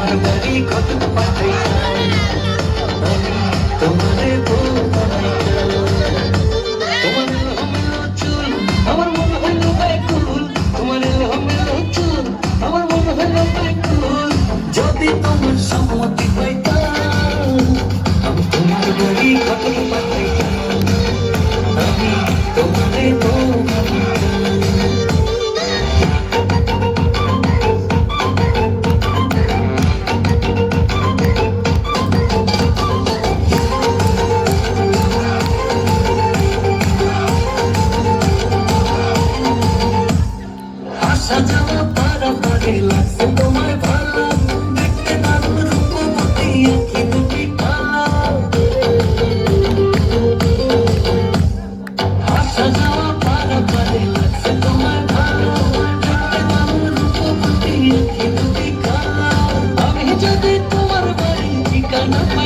ঘটক পাঠাইতাম আমি তোমারে বউ বানাইতাম তোমার হমেলো চুল আমার মন হইল ব্যাকুল তোমার হমেলো চুল আমার মন হইল ব্যাকুল যদি তোমার সম্মতি পাইতাম আমি তোমার বাড়ি ঘটক পাঠাইতাম যাওয়া পারাপারে লাগছে তোমায় ভালো দেখতে দারুণ রূপবতী আঁখি দুটি আসা যাওয়া পারাপারে লাগছে তোমায় ভালো দেখতে দারুণ রূপবতী আঁখি দুটি আমি যদি তোমার বাড়ি ঠিকানা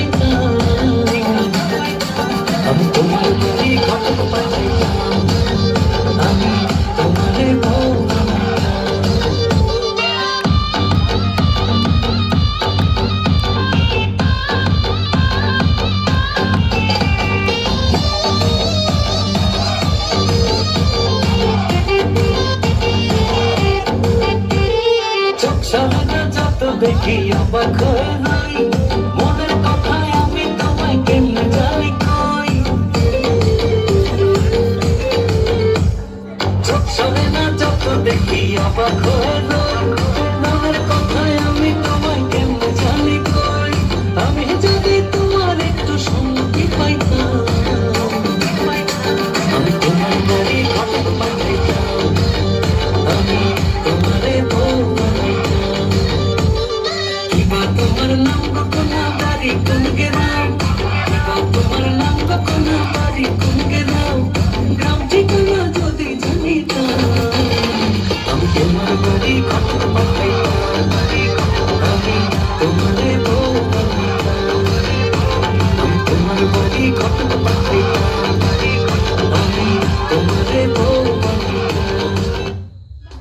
সহজে যত দেখি অবাক হয়ে নাই মনের কথায় আমি তোমায় কেমনে জানি কই সবে না যত দেখি অবাক হয়ে নাই মনের কথায় আমি তোমায় কেমনে জানি কই আমি যদি তোমার একটু সঙ্গী পাইতাম আমি তোমার গাড়ি ঘটক পাইতাম আমি তোমারে everybody come